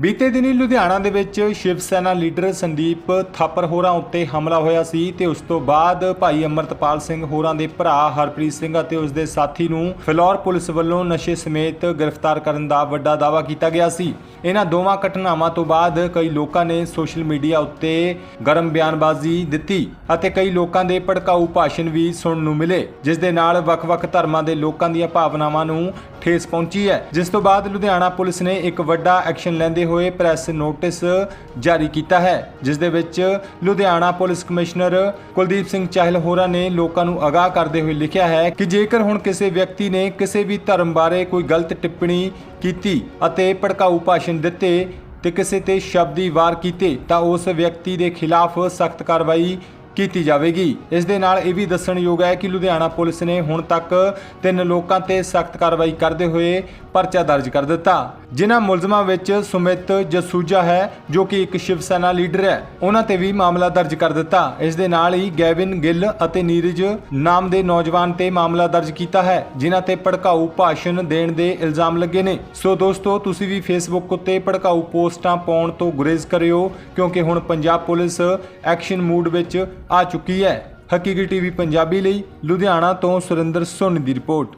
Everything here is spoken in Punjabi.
ਬੀਤੇ ਦਿਨੀ ਲੁਧਿਆਣਾ ਦੇ ਵਿੱਚ ਸ਼ਿਵ ਸੈਨਾ ਲੀਡਰ ਸੰਦੀਪ ਥਾਪਰ ਹੋਰਾਂ ਉੱਤੇ ਹਮਲਾ ਹੋਇਆ ਸੀ ਤੇ ਉਸ ਤੋਂ ਬਾਅਦ ਭਾਈ ਅਮਰਤਪਾਲ ਸਿੰਘ ਹੋਰਾਂ ਦੇ ਭਰਾ ਹਰਪ੍ਰੀਤ ਸਿੰਘ ਅਤੇ ਉਸ ਦੇ ਸਾਥੀ ਨੂੰ ਫਿਲੌਰ ਪੁਲਿਸ ਵੱਲੋਂ ਨਸ਼ੇ ਸਮੇਤ ਗ੍ਰਿਫਤਾਰ ਕਰਨ ਦਾ ਵੱਡਾ ਦਾਅਵਾ ਕੀਤਾ ਗਿਆ ਸੀ। ਇਹਨਾਂ ਦੋਵਾਂ ਘਟਨਾਵਾਂ ਤੋਂ ਬਾਅਦ ਕਈ ਲੋਕਾਂ ਨੇ ਸੋਸ਼ਲ ਮੀਡੀਆ ਉੱਤੇ ਗਰਮ ਬਿਆਨਬਾਜ਼ੀ ਦਿੱਤੀ ਅਤੇ ਕਈ ਲੋਕਾਂ ਦੇ ਭੜਕਾਊ ਭਾਸ਼ਣ ਵੀ ਸੁਣਨ ਨੂੰ ਮਿਲੇ, ਜਿਸ ਦੇ ਨਾਲ ਵੱਖ-ਵੱਖ ਧਰਮਾਂ ਦੇ ਲੋਕਾਂ ਦੀਆਂ ਭਾਵਨਾਵਾਂ ਨੂੰ ਠੇਸ ਪਹੁੰਚੀ ਹੈ। ਜਿਸ ਤੋਂ ਬਾਅਦ ਲੁਧਿਆਣਾ ਪੁਲਿਸ ਨੇ ਇੱਕ ਵੱਡਾ ਐਕਸ਼ਨ ਲੈਂਦੇ ਹੋਏ ਪ੍ਰੈਸ ਨੋਟਿਸ ਜਾਰੀ ਕੀਤਾ ਹੈ। ਜਿਸ ਦੇ ਵਿੱਚ ਲੁਧਿਆਣਾ ਪੁਲਿਸ ਕਮਿਸ਼ਨਰ ਕੁਲਦੀਪ ਸਿੰਘ ਚਾਹਲ ਹੋਰਾਂ ਨੇ ਲੋਕਾਂ ਨੂੰ ਅਗਾਹ ਕਰਦੇ ਹੋਏ ਲਿਖਿਆ ਹੈ ਕਿ ਜੇਕਰ ਹੁਣ ਕਿਸੇ ਵਿਅਕਤੀ ਨੇ ਕਿਸੇ ਵੀ ਧਰਮ ਬਾਰੇ ਕੋਈ ਗਲਤ ਟਿੱਪਣੀ ਕੀਤੀ ਅਤੇ ਭੜਕਾਊ ਭਾਸ਼ਣ ਦਿੱਤੇ ਤੇ ਕਿਸੇ ਤੇ ਸ਼ਬਦੀ ਵਾਰ ਕੀਤੇ, ਤਾਂ ਉਸ ਵਿਅਕਤੀ ਦੇ ਖਿਲਾਫ ਸਖਤ ਕਾਰਵਾਈ ਕੀਤੀ ਜਾਵੇਗੀ। ਇਸ ਦੇ ਨਾਲ ਇਹ ਵੀ ਦੱਸਣਯੋਗ ਹੈ ਕਿ ਲੁਧਿਆਣਾ ਪੁਲਿਸ ਨੇ ਹੁਣ ਤੱਕ ਤਿੰਨ ਲੋਕਾਂ ਤੇ ਸਖਤ ਕਾਰਵਾਈ ਕਰਦੇ ਹੋਏ ਪਰਚਾ ਦਰਜ ਕਰ ਦਿੱਤਾ। ਜਿਨ੍ਹਾਂ ਮੁਲਜ਼ਮਾਂ ਵਿੱਚ ਸੁਮਿਤ ਜਸੂਜਾ ਹੈ, ਜੋ ਕਿ ਇੱਕ ਸ਼ਿਵ ਸੈਨਾ ਲੀਡਰ ਹੈ। ਉਹਨਾਂ ਤੇ ਵੀ ਮਾਮਲਾ ਦਰਜ ਕਰ ਦਿੱਤਾ। ਇਸ ਦੇ ਨਾਲ ਹੀ ਗੈਵਿਨ ਗਿੱਲ ਅਤੇ ਨੀਰਜ ਨਾਮ ਦੇ ਨੌਜਵਾਨ ਤੇ ਮਾਮਲਾ ਦਰਜ ਕੀਤਾ ਹੈ, ਜਿਨ੍ਹਾਂ ਤੇ ਭੜਕਾਊ ਭਾਸ਼ਣ ਦੇਣ ਦੇ ਇਲਜ਼ਾਮ ਲੱਗੇ ਨੇ। ਸੋ ਦੋਸਤੋ, ਤੁਸੀਂ ਵੀ ਫੇਸਬੁੱਕ ਉੱਤੇ ਭੜਕਾਊ ਪੋਸਟਾਂ ਪਾਉਣ ਤੋਂ ਗੁਰੇਜ਼ ਕਰਿਓ, ਕਿਉਂਕਿ ਹੁਣ ਪੰਜਾਬ ਪੁਲਿਸ ਐਕਸ਼ਨ ਮੂਡ ਵਿੱਚ ਆ ਚੁੱਕੀ ਹੈ। ਹਕੀਕੀ ਟੀਵੀ ਪੰਜਾਬੀ ਲਈ ਲੁਧਿਆਣਾ ਤੋਂ ਸੁਰਿੰਦਰ ਸੋਨੀ ਦੀ ਰਿਪੋਰਟ।